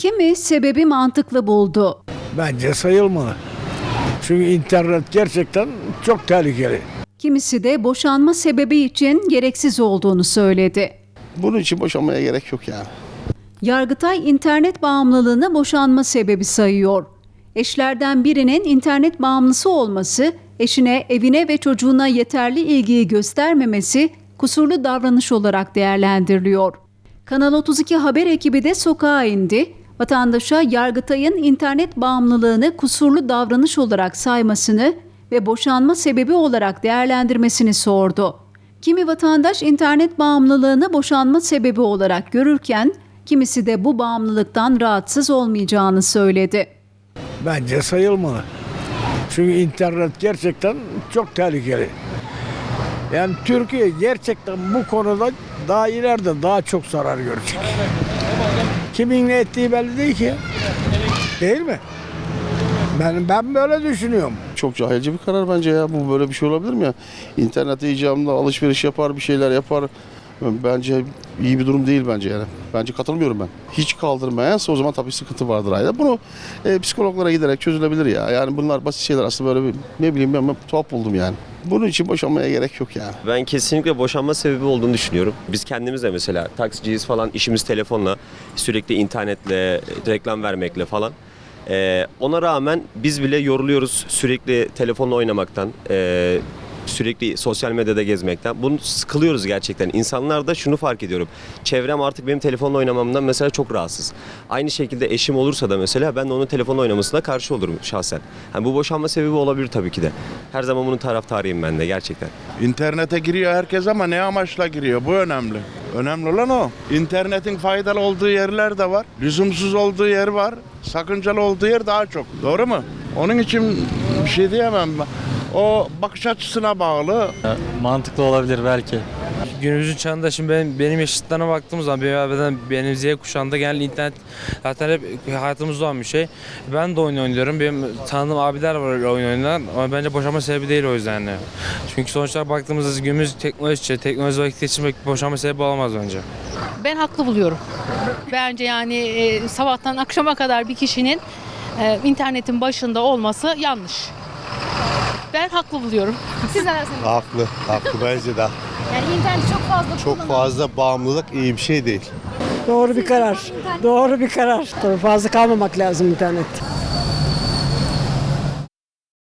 kimi sebebi mantıklı buldu. Bence sayılmalı. Çünkü internet gerçekten çok tehlikeli. Kimisi de boşanma sebebi için gereksiz olduğunu söyledi. Bunun için boşanmaya gerek yok yani. Yargıtay internet bağımlılığını boşanma sebebi sayıyor. Eşlerden birinin internet bağımlısı olması, eşine, evine ve çocuğuna yeterli ilgiyi göstermemesi kusurlu davranış olarak değerlendiriliyor. Kanal 32 haber ekibi de sokağa indi. Vatandaşa Yargıtay'ın internet bağımlılığını kusurlu davranış olarak saymasını ve boşanma sebebi olarak değerlendirmesini sordu. Kimi vatandaş internet bağımlılığını boşanma sebebi olarak görürken, kimisi de bu bağımlılıktan rahatsız olmayacağını söyledi. Bence sayılmalı. Çünkü internet gerçekten çok tehlikeli. Yani Türkiye gerçekten bu konuda daha ileride daha çok zarar görecek. Kimin ne ettiği belli değil ki. Değil mi? Ben, ben böyle düşünüyorum. Çok cahilce bir karar bence ya. Bu böyle bir şey olabilir mi ya? İnternette icabında alışveriş yapar, bir şeyler yapar. Bence iyi bir durum değil bence yani. Bence katılmıyorum ben. Hiç kaldırmayansa o zaman tabii sıkıntı vardır ayda. Bunu e, psikologlara giderek çözülebilir ya. Yani bunlar basit şeyler aslında böyle bir, ne bileyim ben, ben tuhaf buldum yani. Bunun için boşanmaya gerek yok yani. Ben kesinlikle boşanma sebebi olduğunu düşünüyorum. Biz kendimiz de mesela taksiciyiz falan işimiz telefonla sürekli internetle reklam vermekle falan. Ee, ona rağmen biz bile yoruluyoruz sürekli telefonla oynamaktan. ee, sürekli sosyal medyada gezmekten. Bunu sıkılıyoruz gerçekten. İnsanlar da şunu fark ediyorum. Çevrem artık benim telefonla oynamamdan mesela çok rahatsız. Aynı şekilde eşim olursa da mesela ben de onun telefonla oynamasına karşı olurum şahsen. Yani bu boşanma sebebi olabilir tabii ki de. Her zaman bunun taraftarıyım ben de gerçekten. İnternete giriyor herkes ama ne amaçla giriyor? Bu önemli. Önemli olan o. İnternetin faydalı olduğu yerler de var. Lüzumsuz olduğu yer var. Sakıncalı olduğu yer daha çok. Doğru mu? Onun için bir şey diyemem. O bakış açısına bağlı. Mantıklı olabilir belki. Günümüzün çağında şimdi benim, benim yaşıtlarına baktığımız zaman benim, benim, benim Z kuşağında genel internet zaten hep hayatımızda olan bir şey. Ben de oyun oynuyorum. Benim tanıdığım abiler var öyle oyun oynayan ama bence boşanma sebebi değil o yüzden yani. Çünkü sonuçta baktığımızda günümüz teknoloji, teknoloji vakit geçirmek boşanma sebebi olamaz bence. Ben haklı buluyorum. Bence yani e, sabahtan akşama kadar bir kişinin e, internetin başında olması yanlış. Ben haklı buluyorum. Siz neler söylüyorsunuz? Haklı, haklı bence de. Yani internet çok fazla Çok kullanılıyor. fazla bağımlılık iyi bir şey değil. Doğru bir karar. Doğru bir karar. Tabii fazla kalmamak lazım internet.